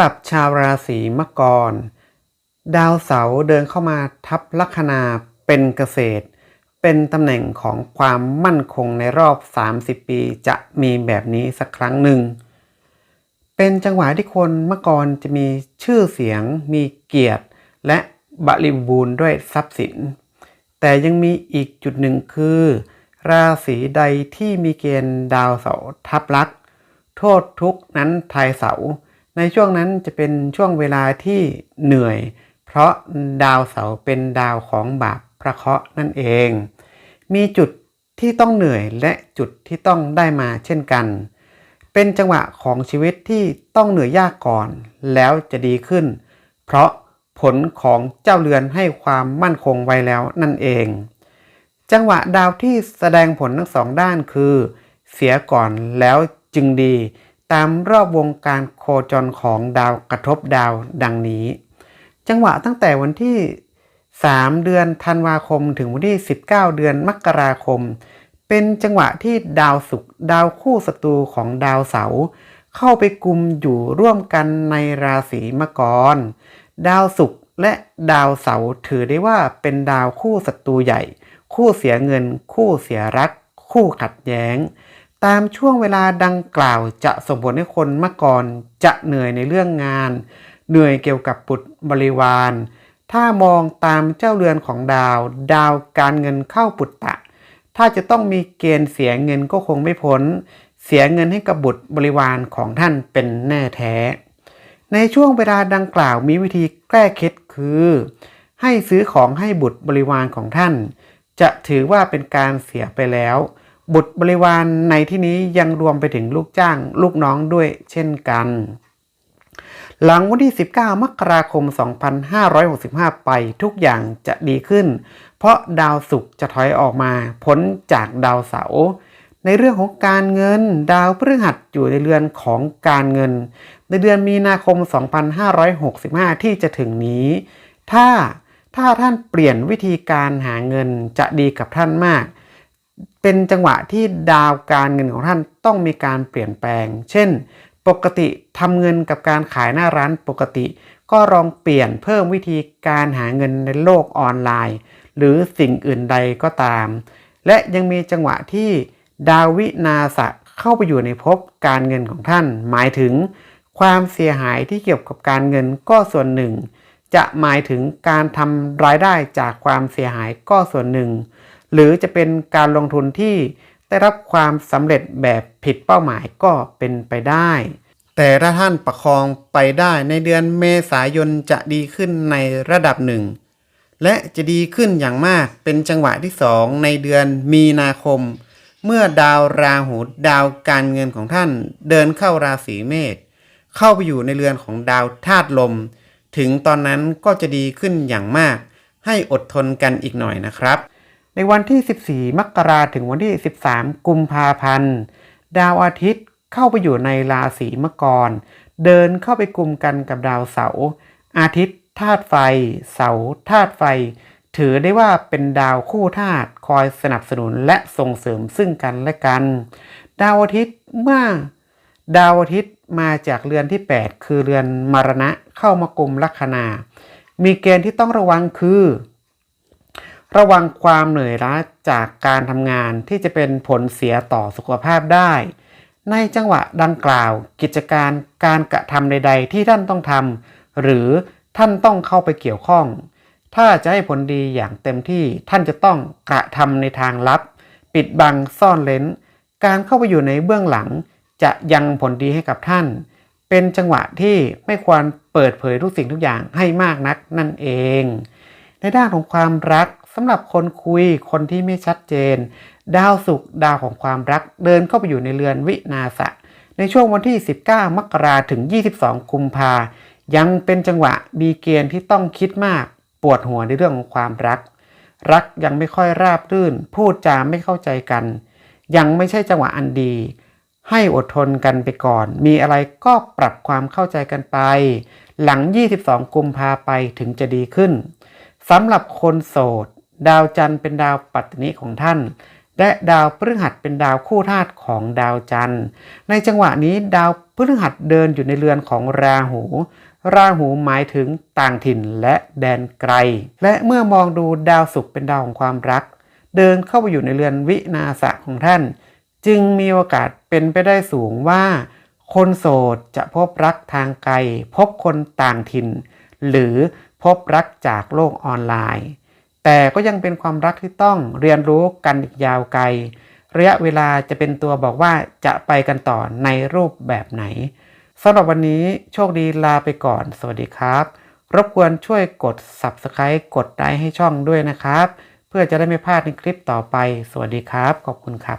หรับชาวราศีมังกร ดาวเสาร์เดินเข้ามาทับลัคนาเป็นเกษตร เป็นตำแหน่งของความมั่นคงในรอบ 30 ปีจะมีแบบนี้สักครั้งหนึ่ง เป็นจังหวะที่คนมังกรจะมีชื่อเสียง มีเกียรติ และบริบูรณ์ด้วยทรัพย์สิน แต่ยังมีอีกจุดหนึ่งคือ ราศีใดที่มีเกณฑ์ดาวเสาร์ทับลักโทษทุกนั้นทายเสาร์ ในช่วงนั้นจะเป็นช่วงเวลาที่เหนื่อย เพราะดาวเสาร์เป็นดาวของบาปพระเคราะห์นั่นเอง มีจุดที่ต้องเหนื่อยและจุดที่ต้องได้มาเช่นกัน เป็นจังหวะของชีวิตที่ต้องเหนื่อยยากก่อน แล้วจะดีขึ้น เพราะผลของเจ้าเรือนให้ความมั่นคงไว้แล้วนั่นเอง จังหวะดาวที่แสดงผลทั้งสองด้านคือ เสียก่อนแล้วจึงดี ตามรอบวงการโคจรของดาวกระทบดาวดังนี้ จังหวะตั้งแต่วันที่ 3 เดือนธันวาคมถึงวันที่ 19 เดือนมกราคม เป็นจังหวะที่ดาวศุกร์ดาวคู่ศัตรูของดาวเสาร์เข้าไปกลุ่มอยู่ร่วมกันในราศีมกร ดาวศุกร์และดาวเสาร์ถือได้ว่าเป็นดาวคู่ศัตรูใหญ่ คู่เสียเงิน คู่เสียรัก คู่ขัดแย้ง ตามช่วงเวลาดังกล่าวจะส่งผลให้คนมกรจะเหนื่อยในเรื่องงาน เหนื่อยเกี่ยวกับบุตรบริวาร ถ้ามองตามเจ้าเรือนของดาว ดาวการเงินเข้าปุตตะ ถ้าจะต้องมีเกณฑ์เสียเงินก็คงไม่พ้น เสียเงินให้กับบุตรบริวารของท่านเป็นแน่แท้ ในช่วงเวลาดังกล่าวมีวิธีแก้เคล็ดคือ ให้ซื้อของให้บุตรบริวารของท่าน จะถือว่าเป็นการเสียไปแล้ว บุตรบริวารในที่นี้ยังรวมไปถึงลูกจ้างลูกน้องด้วยเช่นกัน หลังวันที่ 19 มกราคม 2565 ไปทุกอย่างจะดีขึ้น เพราะดาวศุกร์จะถอยออกมาพ้นจากดาวเสาร์ในเรื่องของการเงินดาวพฤหัสอยู่ในเรือนของการเงิน ในเดือนมีนาคม 2565 ที่จะถึงนี้ ถ้าถ้าท่านเปลี่ยนวิธีการหาเงินจะดีกับท่านมาก เป็นจังหวะที่ดาวการเงินของท่านต้องมีการเปลี่ยนแปลง เช่น ปกติทำเงินกับการขายหน้าร้านปกติ ก็ลองเปลี่ยนเพิ่มวิธีการหาเงินในโลกออนไลน์ หรือสิ่งอื่นใดก็ตาม และยังมีจังหวะที่ดาววินาศะเข้าไปอยู่ในภพการเงินของท่าน หมายถึง ความเสียหายที่เกี่ยวกับการเงินก็ส่วนหนึ่ง จะหมายถึงการทำรายได้จากความเสียหายก็ส่วนหนึ่ง หรือจะเป็นการลงทุนที่ได้รับความสำเร็จแบบผิดเป้าหมายก็เป็นไปได้ แต่ถ้าท่านประคองไปได้ในเดือนเมษายนจะดีขึ้นในระดับหนึ่ง และจะดีขึ้นอย่างมากเป็นจังหวะที่สองในเดือนมีนาคม เมื่อดาวราหูดาวการเงินของท่านเดินเข้าราศีเมษเข้าไปอยู่ในเรือนของดาวธาตุลม ถึงตอนนั้นก็จะดีขึ้นอย่างมาก ให้อดทนกันอีกหน่อยนะครับ ในวันที่ 14 มกราถึงวันที่ 13 กุมภาพันธ์ ดาวอาทิตย์เข้าไปอยู่ในราศีมกร เดินเข้าไปกลุ่มกันกับดาวเสาร์อาทิตย์ธาตุไฟ เสาร์ธาตุไฟ ถือได้ว่าเป็นดาวคู่ธาตุคอยสนับสนุนและส่งเสริมซึ่งกันและกัน ดาวอาทิตย์เมื่อดาวอาทิตย์มาจากเรือนที่ 8 คือเรือนมรณะเข้ามากลุ่มลัคนา มีเกณฑ์ที่ต้องระวังคือ ระวังความเหนื่อยล้าจากการทำงานที่จะเป็นผลเสียต่อสุขภาพได้ ในจังหวะดังกล่าว กิจการการกระทำใด ๆ ที่ท่านต้องทำหรือท่านต้องเข้าไปเกี่ยวข้อง ถ้าจะให้ผลดีอย่างเต็มที่ท่านจะต้องกระทำในทางลับ ปิดบังซ่อนเลนการเข้าไปอยู่ในเบื้องหลัง จะยังผลดีให้กับท่าน เป็นจังหวะที่ไม่ควรเปิดเผยทุกสิ่งทุกอย่างให้มากนักนั่นเอง ในด้านของความรัก สำหรับคนคุยคนที่ไม่ชัดเจน ดาวศุกร์ดาวของความรักเดินเข้าไปอยู่ในเรือนวินาศะในช่วงวันที่ 19 มกราถึง 22 กุมภายังเป็นจังหวะมีเกณฑ์ที่ต้องคิดมากปวดหัวในเรื่องของความรัก รักยังไม่ค่อยราบรื่น พูดจาไม่เข้าใจกัน ยังไม่ใช่จังหวะอันดี ให้อดทนกันไปก่อน มีอะไรก็ปรับความเข้าใจกันไป หลัง 22 กุมภาไปถึงจะดีขึ้นสำหรับคนโสด ดาวจันทร์เป็นดาวปัตตนิของท่าน และดาวพฤหัสเป็นดาวคู่ธาตุของดาวจันทร์ ในจังหวะนี้ดาวพฤหัสเดินอยู่ในเรือนของราหู ราหูหมายถึงต่างถิ่นและแดนไกล และเมื่อมองดูดาวศุกร์เป็นดาวของความรัก เดินเข้าไปอยู่ในเรือนวินาศของท่าน จึงมีโอกาสเป็นไปได้สูงว่า คนโสดจะพบรักทางไกล พบคนต่างถิ่น หรือพบรักจากโลกออนไลน์ แต่ก็ยังเป็นความรักที่ต้องเรียนรู้กันอีกยาวไกล ระยะเวลาจะเป็นตัวบอกว่าจะไปกันต่อในรูปแบบไหนสำหรับวันนี้โชคดีลาไปก่อน สวัสดีครับ รบกวนช่วยกด Subscribe กดไลค์ให้ช่องด้วยนะครับ เพื่อจะได้ไม่พลาดในคลิปต่อไป สวัสดีครับ ขอบคุณครับ